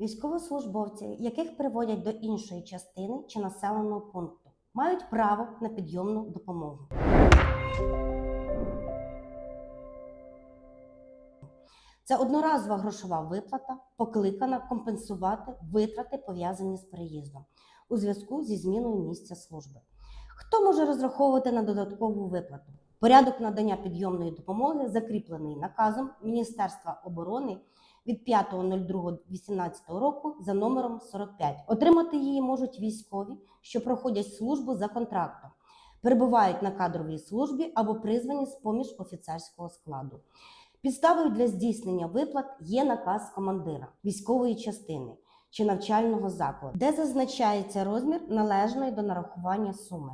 Військовослужбовці, яких приводять до іншої частини чи населеного пункту, мають право на підйомну допомогу. Це одноразова грошова виплата, покликана компенсувати витрати, пов'язані з переїздом у зв'язку зі зміною місця служби. Хто може розраховувати на додаткову виплату? Порядок надання підйомної допомоги закріплений наказом Міністерства оборони від 5.02.18 року за номером 45. Отримати її можуть військові, що проходять службу за контрактом, перебувають на кадровій службі або призвані з поміж офіцерського складу. Підставою для здійснення виплат є наказ командира військової частини чи навчального закладу, де зазначається розмір належної до нарахування суми.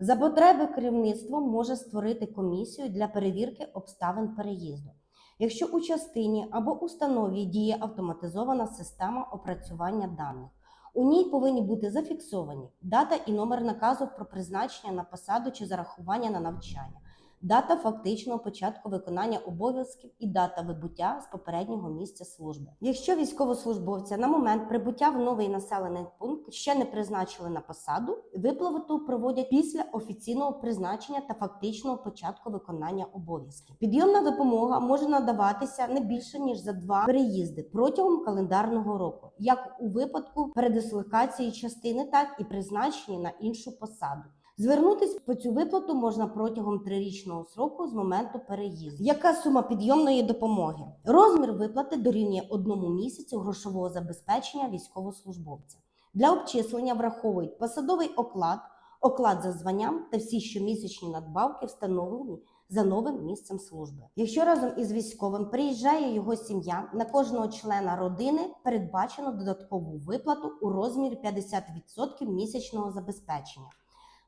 За потреби керівництво може створити комісію для перевірки обставин переїзду. Якщо у частині або установі діє автоматизована система опрацювання даних, у ній повинні бути зафіксовані дата і номер наказу про призначення на посаду чи зарахування на навчання, дата фактичного початку виконання обов'язків і дата вибуття з попереднього місця служби. Якщо військовослужбовця на момент прибуття в новий населений пункт ще не призначили на посаду, виплату проводять після офіційного призначення та фактичного початку виконання обов'язків. Підйомна допомога може надаватися не більше ніж за два переїзди протягом календарного року, як у випадку передислокації частини, так і призначення на іншу посаду. Звернутись по цю виплату можна протягом трирічного сроку з моменту переїзду. Яка сума підйомної допомоги? Розмір виплати дорівнює одному місяцю грошового забезпечення військовослужбовця. Для обчислення враховують посадовий оклад, оклад за званням та всі щомісячні надбавки, встановлені за новим місцем служби. Якщо разом із військовим приїжджає його сім'я, на кожного члена родини передбачено додаткову виплату у розмірі 50% місячного забезпечення.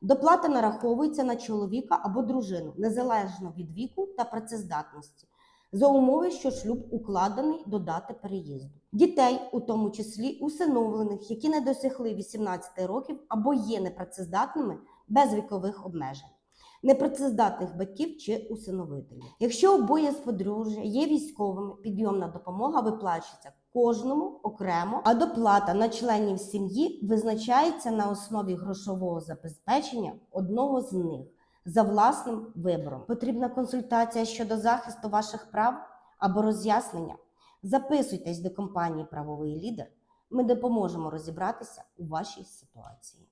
Доплата нараховується на чоловіка або дружину незалежно від віку та працездатності, за умови, що шлюб укладений до дати переїзду. Дітей, у тому числі усиновлених, які не досягли 18 років або є непрацездатними без вікових обмежень. Непрацездатних батьків чи усиновителів. Якщо обоє з подружжя є військовими, підйомна допомога виплачується кожному окремо, а доплата на членів сім'ї визначається на основі грошового забезпечення одного з них за власним вибором. Потрібна консультація щодо захисту ваших прав або роз'яснення. Записуйтесь до компанії Правовий лідер. Ми допоможемо розібратися у вашій ситуації.